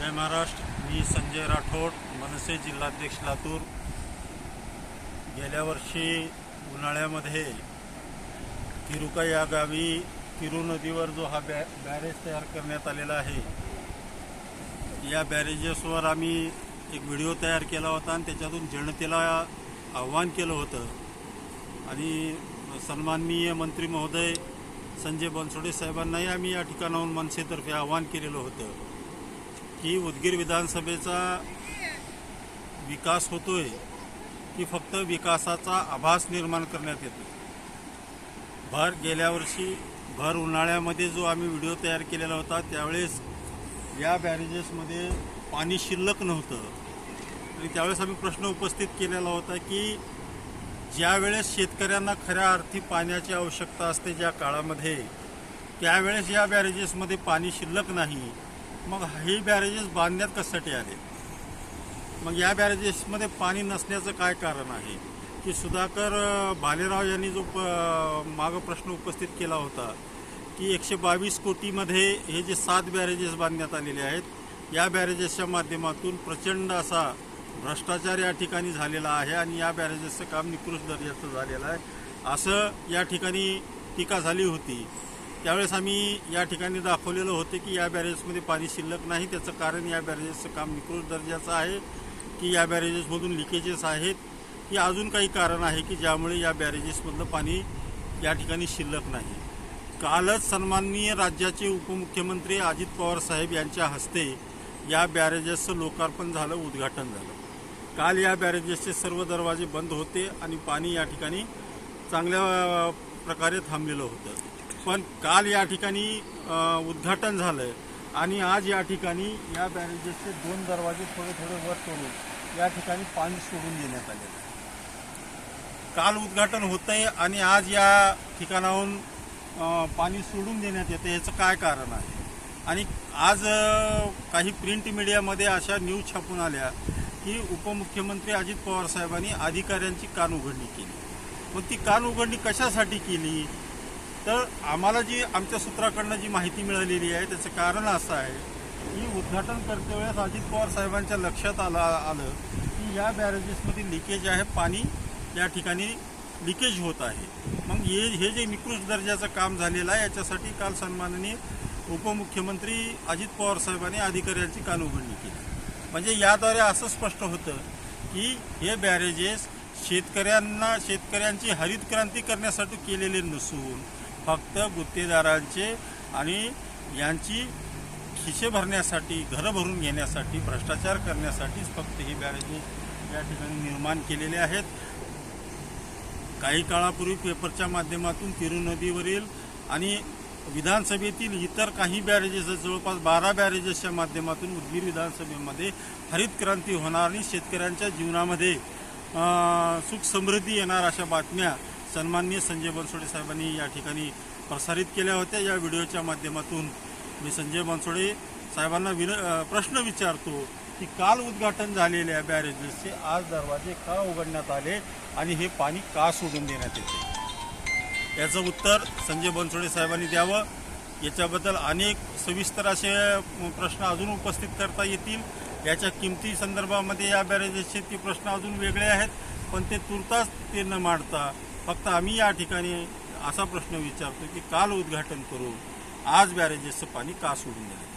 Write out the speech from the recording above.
जय महाराष्ट्र. मी संजय राठोड मनसे जिल्हाध्यक्ष लातूर. गेल्या वर्षी उन्हाळ्यामध्ये तिरुका या गावी तिरु नदीवर जो हा बॅ बॅरेज तयार करण्यात आलेला आहे या बॅरेजेसवर आम्ही एक व्हिडिओ तयार केला होता आणि त्याच्यातून जनतेला आव्हान केलं होतं. आणि सन्माननीय मंत्री महोदय संजय बनसोडे साहेबांनाही आम्ही या ठिकाणाहून मनसेतर्फे आव्हान केलेलं होतं. की उदगीर विधानसभेचा विकास होतोय की फक्त विकासाचा आभास निर्माण करण्यात येतो भर गेल्या वर्षी भर उन्हाळ्यामध्ये जो आम्ही व्हिडिओ तयार केलेला होता त्यावेळेस या बॅरेजेसमध्ये पाणी शिल्लक नव्हतं. आणि त्यावेळेस आम्ही प्रश्न उपस्थित केलेला होता की ज्यावेळेस शेतकऱ्यांना खऱ्या अर्थी पाण्याची आवश्यकता असते ज्या काळामध्ये त्यावेळेस या बॅरेजेसमध्ये पाणी शिल्लक नाही मग हे बॅरेजेस बांधण्यात कशासाठी आले? मग या बॅरेजेसमध्ये पाणी नसण्याचं काय कारण आहे? की सुधाकर भालेराव यांनी जो प मागं प्रश्न उपस्थित केला होता की एकशे बावीस कोटीमध्ये हे जे सात बॅरेजेस बांधण्यात आलेले आहेत या बॅरेजेसच्या माध्यमातून प्रचंड असा भ्रष्टाचार या ठिकाणी झालेला आहे आणि या बॅरेजेसचं काम निकृष्ट दर्जाचं झालेलं आहे. असं या ठिकाणी टीका झाली होती. त्यावेळेस आम्ही या ठिकाणी दाखवलेलं होतं की या बॅरेजेसमध्ये पाणी शिल्लक नाही. त्याचं कारण या बॅरेजेसचं काम निकृष्ट दर्जाचं आहे की या बॅरेजेसमधून लिकेजेस आहेत. की अजून काही कारण आहे की ज्यामुळे या बॅरेजेसमधलं पाणी या ठिकाणी शिल्लक नाही. कालच सन्माननीय राज्याचे उपमुख्यमंत्री अजित पवार साहेब यांच्या हस्ते या बॅरेजेसचं लोकार्पण झालं उद्घाटन झालं. काल या बॅरेजेसचे सर्व दरवाजे बंद होते आणि पाणी या ठिकाणी चांगल्या प्रकारे थांबलेलं होतं. पण काल या ठिकाणी उद्घाटन झालं आणि आज या ठिकाणी या बॅरेजेसचे दोन दरवाजे थोडे थोडे वर करून या ठिकाणी पाणी सोडून देण्यात आले. काल उद्घाटन होतंय आणि आज या ठिकाणाहून पाणी सोडून देण्यात येतं याचं काय कारण आहे? आणि आज काही प्रिंट मीडियामध्ये अशा न्यूज छापून आल्या की उपमुख्यमंत्री अजित पवार साहेबांनी अधिकाऱ्यांची कान उघडणी केली. मग ती कान उघडणी कशासाठी केली? तर आम्हाला जी आमच्या सूत्राकडनं जी माहिती मिळालेली आहे त्याचं कारण असं आहे की उद्घाटन करते वेळेस अजित पवार साहेबांच्या लक्षात आलं आलं की या बॅरेजेसमध्ये लिकेज आहे पाणी या ठिकाणी लिकेज होत आहे. मग हे हे जे निकृष्ट दर्जाचं काम झालेलं आहे याच्यासाठी काल सन्माननीय उपमुख्यमंत्री अजित पवार साहेबांनी अधिकाऱ्यांची कानउघडणी केली. म्हणजे याद्वारे असं स्पष्ट होतं की हे बॅरेजेस शेतकऱ्यांना शेतकऱ्यांची हरित क्रांती करण्यासाठी केलेले नसून फक्त गुत्तेदारांचे आणि यांची खिसे भरण्यासाठी घरं भरून घेण्यासाठी भ्रष्टाचार करण्यासाठीच फक्त हे बॅरेजेस या ठिकाणी निर्माण केलेले आहेत. काही काळापूर्वी पेपरच्या माध्यमातून तिरू नदीवरील आणि विधानसभेतील इतर काही बॅरेजेस जवळपास बारा बॅरेजेसच्या माध्यमातून उदगीर विधानसभेमध्ये हरित क्रांती होणार आणि शेतकऱ्यांच्या जीवनामध्ये सुख समृद्धी येणार अशा बातम्या सन्माननीय संजय बनसोडे साहेबांनी या ठिकाणी प्रसारित केल्या होत्या. या व्हिडिओच्या माध्यमातून मी संजय बनसोडे साहेबांना विन प्रश्न विचारतो की काल उद्घाटन झालेल्या बॅरेजेसचे आज दरवाजे का उघडण्यात आले आणि हे पाणी का सोडून देण्यात येते? याचं उत्तर संजय बनसोडे साहेबांनी द्यावं. याच्याबद्दल अनेक सविस्तर असे प्रश्न अजून उपस्थित करता येतील. याच्या किमती संदर्भामध्ये या बॅरेजेसचे ते प्रश्न अजून वेगळे आहेत पण ते तुर्तास ते न मांडता फक्त आम्ही या ठिकाणी असा प्रश्न विचारतो की काल उद्घाटन करून आज बॅरेजेसचं पाणी का सोडून दिलं?